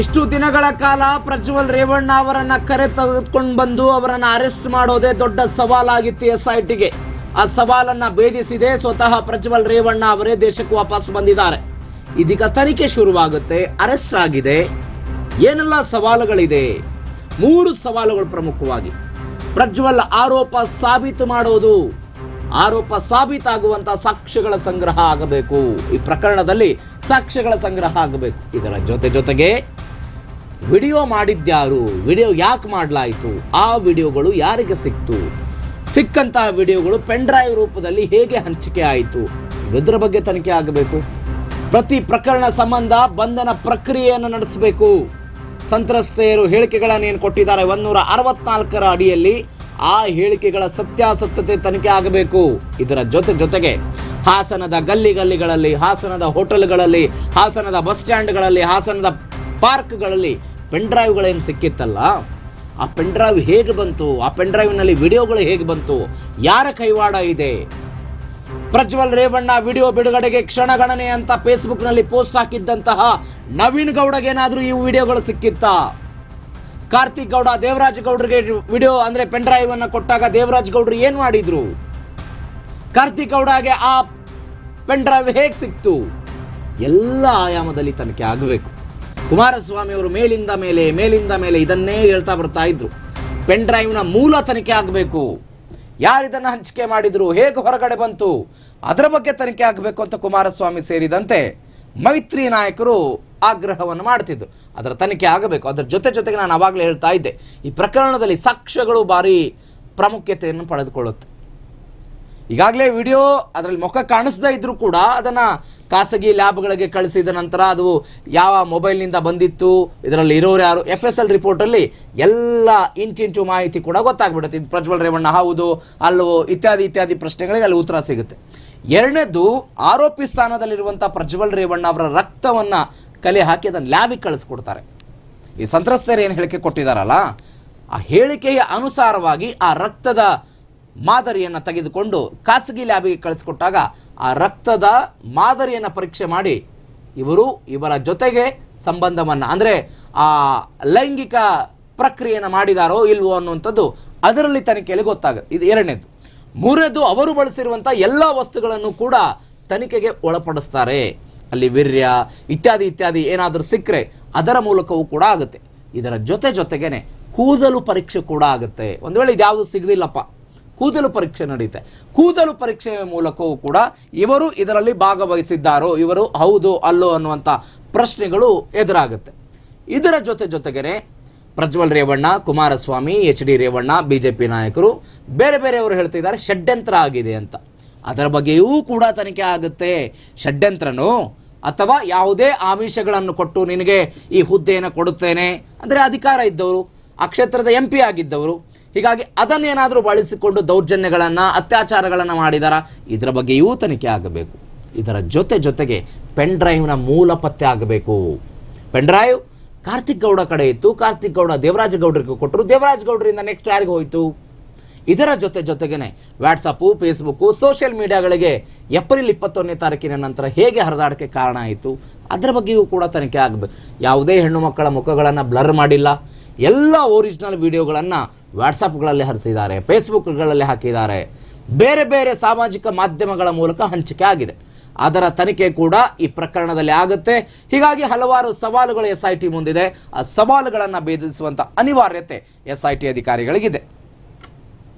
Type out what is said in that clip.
ಇಷ್ಟು ದಿನಗಳ ಕಾಲ ಪ್ರಜ್ವಲ್ ರೇವಣ್ಣ ಅವರನ್ನ ಕರೆ ತೆಗೆದುಕೊಂಡು ಬಂದು ಅವರನ್ನ ಅರೆಸ್ಟ್ ಮಾಡೋದೇ ದೊಡ್ಡ ಸವಾಲಾಗಿತ್ತು ಎಸ್ ಐ ಆ ಸವಾಲನ್ನ ಭೇದಿಸಿದೆ ಸ್ವತಃ ಪ್ರಜ್ವಲ್ ರೇವಣ್ಣ ಅವರೇ ದೇಶಕ್ಕೆ ವಾಪಸ್ ಬಂದಿದ್ದಾರೆ. ಇದೀಗ ತನಿಖೆ ಶುರುವಾಗುತ್ತೆ, ಅರೆಸ್ಟ್ ಆಗಿದೆ. ಏನೆಲ್ಲ ಸವಾಲುಗಳಿದೆ? ಮೂರು ಸವಾಲುಗಳು ಪ್ರಮುಖವಾಗಿ. ಪ್ರಜ್ವಲ್ ಆರೋಪ ಸಾಬೀತು ಮಾಡೋದು, ಆರೋಪ ಸಾಬೀತಾಗುವಂತ ಸಾಕ್ಷ್ಯಗಳ ಸಂಗ್ರಹ ಆಗಬೇಕು. ಈ ಪ್ರಕರಣದಲ್ಲಿ ಸಾಕ್ಷ್ಯಗಳ ಸಂಗ್ರಹ ಆಗಬೇಕು. ಇದರ ಜೊತೆ ಜೊತೆಗೆ ವಿಡಿಯೋ ಮಾಡಿದ್ಯಾರು? ವಿಡಿಯೋ ಯಾಕೆ ಮಾಡಲಾಯಿತು? ಆ ವಿಡಿಯೋಗಳು ಯಾರಿಗೆ ಸಿಕ್ತು? ಸಿಕ್ಕಂತಹ ವಿಡಿಯೋಗಳು ಪೆನ್ ಡ್ರೈವ್ ರೂಪದಲ್ಲಿ ಹೇಗೆ ಹಂಚಿಕೆ ಆಯಿತು? ಇದರ ಬಗ್ಗೆ ತನಿಖೆ ಆಗಬೇಕು. ಪ್ರತಿ ಪ್ರಕರಣ ಸಂಬಂಧ ಬಂಧನ ಪ್ರಕ್ರಿಯೆಯನ್ನು ನಡೆಸಬೇಕು. ಸಂತ್ರಸ್ತೆಯರು ಹೇಳಿಕೆಗಳನ್ನು ಏನು ಕೊಟ್ಟಿದ್ದಾರೆ? ಒಂದೂರ ಅರವತ್ನಾಲ್ಕರ ಅಡಿಯಲ್ಲಿ ಆ ಹೇಳಿಕೆಗಳ ಸತ್ಯಾಸತ್ಯತೆ ತನಿಖೆ ಆಗಬೇಕು. ಇದರ ಜೊತೆ ಜೊತೆಗೆ ಹಾಸನದ ಗಲ್ಲಿ ಗಲ್ಲಿಗಳಲ್ಲಿ, ಹಾಸನದ ಹೋಟೆಲ್ಗಳಲ್ಲಿ, ಹಾಸನದ ಬಸ್ ಸ್ಟ್ಯಾಂಡ್ಗಳಲ್ಲಿ, ಹಾಸನದ ಪಾರ್ಕ್ಗಳಲ್ಲಿ ಪೆನ್ ಡ್ರೈವ್ಗಳೇನು ಸಿಕ್ಕಿತ್ತಲ್ಲ? ಆ ಪೆನ್ ಡ್ರೈವ್ ಹೇಗೆ ಬಂತು? ಆ ಪೆನ್ ಡ್ರೈವ್ನಲ್ಲಿ ವಿಡಿಯೋಗಳು ಹೇಗೆ ಬಂತು? ಯಾರ ಕೈವಾಡ ಇದೆ? ಪ್ರಜ್ವಲ್ ರೇವಣ್ಣ ವಿಡಿಯೋ ಬಿಡುಗಡೆಗೆ ಕ್ಷಣಗಣನೆ ಅಂತ ಫೇಸ್ಬುಕ್ನಲ್ಲಿ ಪೋಸ್ಟ್ ಹಾಕಿದ್ದಂತಹ ನವೀನ್ ಗೌಡಗೇನಾದರೂ ಈ ವಿಡಿಯೋಗಳು ಸಿಕ್ಕಿತ್ತಾ? ಕಾರ್ತಿಕ್ ಗೌಡ, ದೇವರಾಜ್ ಗೌಡ್ರಿಗೆ ವಿಡಿಯೋ ಅಂದರೆ ಪೆನ್ ಡ್ರೈವ್ ಅನ್ನು ಕೊಟ್ಟಾಗ ದೇವರಾಜ್ ಗೌಡ್ರು ಏನು ಮಾಡಿದ್ರು? ಕಾರ್ತಿಕ್ ಗೌಡಗೆ ಆ ಪೆನ್ ಡ್ರೈವ್ ಹೇಗೆ ಸಿಕ್ತು? ಎಲ್ಲ ಆಯಾಮದಲ್ಲಿ ತನಿಖೆ ಆಗಬೇಕು. ಕುಮಾರಸ್ವಾಮಿ ಅವರು ಮೇಲಿಂದ ಮೇಲೆ ಮೇಲಿಂದ ಮೇಲೆ ಇದನ್ನೇ ಹೇಳ್ತಾ ಬರ್ತಾ ಇದ್ರು. ಪೆನ್ ಡ್ರೈವ್ನ ಮೂಲ ತನಿಖೆ ಆಗಬೇಕು. ಯಾರಿದನ್ನು ಹಂಚಿಕೆ ಮಾಡಿದ್ರು? ಹೇಗೆ ಹೊರಗಡೆ ಬಂತು? ಅದರ ಬಗ್ಗೆ ತನಿಖೆ ಆಗಬೇಕು ಅಂತ ಕುಮಾರಸ್ವಾಮಿ ಸೇರಿದಂತೆ ಮೈತ್ರಿ ನಾಯಕರು ಆಗ್ರಹವನ್ನು ಮಾಡ್ತಿದ್ದು ಅದರ ತನಿಖೆ ಆಗಬೇಕು. ಅದರ ಜೊತೆ ಜೊತೆಗೆ ನಾನು ಅವಾಗಲೇ ಹೇಳ್ತಾ ಇದ್ದೆ. ಈ ಪ್ರಕರಣದಲ್ಲಿ ಸಾಕ್ಷ್ಯಗಳು ಭಾರಿ ಪ್ರಾಮುಖ್ಯತೆಯನ್ನು ಪಡೆದುಕೊಳ್ಳುತ್ತೆ. ಈಗಾಗಲೇ ವಿಡಿಯೋ ಅದರಲ್ಲಿ ಮುಖ ಕಾಣಿಸ್ದೇ ಇದ್ರೂ ಕೂಡ ಅದನ್ನು ಖಾಸಗಿ ಲ್ಯಾಬ್ಗಳಿಗೆ ಕಳಿಸಿದ ನಂತರ ಅದು ಯಾವ ಮೊಬೈಲ್ನಿಂದ ಬಂದಿತ್ತು, ಇದರಲ್ಲಿ ಇರೋರು ಯಾರು ಎಫ್ ಎಸ್ ಎಲ್ ರಿಪೋರ್ಟಲ್ಲಿ ಎಲ್ಲ ಇಂಚಿಂಚು ಮಾಹಿತಿ ಕೂಡ ಗೊತ್ತಾಗ್ಬಿಡುತ್ತೆ. ಇದು ಪ್ರಜ್ವಲ್ ರೇವಣ್ಣ, ಹೌದು ಅಲ್ಲವೋ ಇತ್ಯಾದಿ ಇತ್ಯಾದಿ ಪ್ರಶ್ನೆಗಳಿಗೆ ಅಲ್ಲಿ ಉತ್ತರ ಸಿಗುತ್ತೆ. ಎರಡನೇದು, ಆರೋಪಿ ಸ್ಥಾನದಲ್ಲಿರುವಂಥ ಪ್ರಜ್ವಲ್ ರೇವಣ್ಣ ಅವರ ರಕ್ತವನ್ನು ಕಲೆ ಹಾಕಿ ಅದನ್ನು ಲ್ಯಾಬಿಗೆ ಕಳಿಸ್ಕೊಡ್ತಾರೆ. ಈ ಸಂತ್ರಸ್ತರು ಏನು ಹೇಳಿಕೆ ಕೊಟ್ಟಿದ್ದಾರಲ್ಲ ಆ ಹೇಳಿಕೆಯ ಅನುಸಾರವಾಗಿ ಆ ರಕ್ತದ ಮಾದರಿಯನ್ನು ತೆಗೆದುಕೊಂಡು ಖಾಸಗಿ ಲ್ಯಾಬಿಗೆ ಕಳಿಸಿಕೊಟ್ಟಾಗ ಆ ರಕ್ತದ ಮಾದರಿಯನ್ನು ಪರೀಕ್ಷೆ ಮಾಡಿ ಇವರು ಇವರ ಜೊತೆಗೆ ಸಂಬಂಧವನ್ನು ಅಂದರೆ ಆ ಲೈಂಗಿಕ ಪ್ರಕ್ರಿಯೆಯನ್ನು ಮಾಡಿದಾರೋ ಇಲ್ವೋ ಅನ್ನುವಂಥದ್ದು ಅದರಲ್ಲಿ ತನಿಖೆಯಲ್ಲಿ ಗೊತ್ತಾಗ, ಇದು ಎರಡನೇದು. ಮೂರನೇದು, ಅವರು ಬಳಸಿರುವಂಥ ಎಲ್ಲ ವಸ್ತುಗಳನ್ನು ಕೂಡ ತನಿಖೆಗೆ ಒಳಪಡಿಸ್ತಾರೆ. ಅಲ್ಲಿ ವೀರ್ಯ, ಇತ್ಯಾದಿ ಇತ್ಯಾದಿ ಏನಾದರೂ ಸಿಕ್ಕರೆ ಅದರ ಮೂಲಕವೂ ಕೂಡ ಆಗುತ್ತೆ. ಇದರ ಜೊತೆ ಜೊತೆಗೇನೆ ಕೂದಲು ಪರೀಕ್ಷೆ ಕೂಡ ಆಗುತ್ತೆ. ಒಂದು ವೇಳೆ ಇದ್ಯಾವುದು ಸಿಗದಿಲ್ಲಪ್ಪ. ಕೂದಲು ಪರೀಕ್ಷೆ ನಡೆಯುತ್ತೆ. ಕೂದಲು ಪರೀಕ್ಷೆಯ ಮೂಲಕವೂ ಕೂಡ ಇವರು ಇದರಲ್ಲಿ ಭಾಗವಹಿಸಿದ್ದಾರೋ, ಇವರು ಹೌದು, ಅಲ್ಲೋ ಅನ್ನುವಂಥ ಪ್ರಶ್ನೆಗಳು ಎದುರಾಗುತ್ತೆ. ಇದರ ಜೊತೆ ಜೊತೆಗೇನೆ Prajwal Revanna, Kumaraswamy, H D Revanna B J P ನಾಯಕರು ಬೇರೆ ಬೇರೆಯವರು ಹೇಳ್ತಿದ್ದಾರೆ, ಷಡ್ಯಂತ್ರ ಆಗಿದೆ ಅಂತ. ಅದರ ಬಗ್ಗೆಯೂ ಕೂಡ ತನಿಖೆ ಆಗುತ್ತೆ. ಷಡ್ಯಂತ್ರನೋ ಅಥವಾ ಯಾವುದೇ ಆಮಿಷಗಳನ್ನು ಕೊಟ್ಟು ನಿನಗೆ ಈ ಹುದ್ದೆಯನ್ನು ಕೊಡುತ್ತೇನೆ. ಅಂದರೆ ಅಧಿಕಾರ ಇದ್ದವರು, ಆ ಕ್ಷೇತ್ರದ ಎಂ ಪಿ ಆಗಿದ್ದವರು ಹೀಗಾಗಿ ಅದನ್ನೇನಾದರೂ ಬಳಸಿಕೊಂಡು ದೌರ್ಜನ್ಯಗಳನ್ನು, ಅತ್ಯಾಚಾರಗಳನ್ನು ಮಾಡಿದಾರ, ಇದರ ಬಗ್ಗೆಯೂ ತನಿಖೆ ಆಗಬೇಕು. ಇದರ ಜೊತೆ ಜೊತೆಗೆ ಪೆನ್ ಡ್ರೈವ್ನ ಮೂಲ ಪತ್ತೆ ಆಗಬೇಕು. ಪೆನ್ ಡ್ರೈವ್ ಕಾರ್ತಿಕ್ ಗೌಡ ಕಡೆ ಇತ್ತು. ಕಾರ್ತಿಕ್ ಗೌಡ ದೇವರಾಜ ಗೌಡರಿಗೆ ಕೊಟ್ಟರು. ದೇವರಾಜ ಗೌಡರಿಂದ ನೆಕ್ಸ್ಟ್ ಯಾರಿಗೆ ಹೋಯಿತು? ಇದರ ಜೊತೆ ಜೊತೆಗೇನೆ ವಾಟ್ಸಪ್ಪು ಫೇಸ್ಬುಕ್ಕು ಸೋಷಿಯಲ್ ಮೀಡಿಯಾಗಳಿಗೆ ಏಪ್ರಿಲ್ ಇಪ್ಪತ್ತೊಂದನೇ ತಾರೀಕಿನ ನಂತರ ಹೇಗೆ ಹರಿದಾಡಕ್ಕೆ ಕಾರಣ ಆಯಿತು? ಅದರ ಬಗ್ಗೆಯೂ ಕೂಡ ತನಿಖೆ ಆಗಬೇಕು. ಯಾವುದೇ ಹೆಣ್ಣು ಮಕ್ಕಳ ಮುಖಗಳನ್ನು ಬ್ಲರ್ ಮಾಡಿಲ್ಲ. ಎಲ್ಲ ಒರಿಜಿನಲ್ ವಿಡಿಯೋಗಳನ್ನು ವಾಟ್ಸಪ್ಗಳಲ್ಲಿ ಹರಿಸಿದ್ದಾರೆ, ಫೇಸ್ಬುಕ್ಗಳಲ್ಲಿ ಹಾಕಿದ್ದಾರೆ. ಬೇರೆ ಬೇರೆ ಸಾಮಾಜಿಕ ಮಾಧ್ಯಮಗಳ ಮೂಲಕ ಹಂಚಿಕೆ ಆಗಿದೆ. ಅದರ ತನಿಖೆ ಕೂಡ ಈ ಪ್ರಕರಣದಲ್ಲಿ ಆಗುತ್ತೆ. ಹೀಗಾಗಿ ಹಲವಾರು ಸವಾಲುಗಳು ಎಸ್ ಐ ಟಿ ಮುಂದಿದೆ. ಆ ಸವಾಲುಗಳನ್ನು ಭೇದಿಸುವಂಥ ಅನಿವಾರ್ಯತೆ ಎಸ್ ಐ ಟಿ ಅಧಿಕಾರಿಗಳಿಗಿದೆ.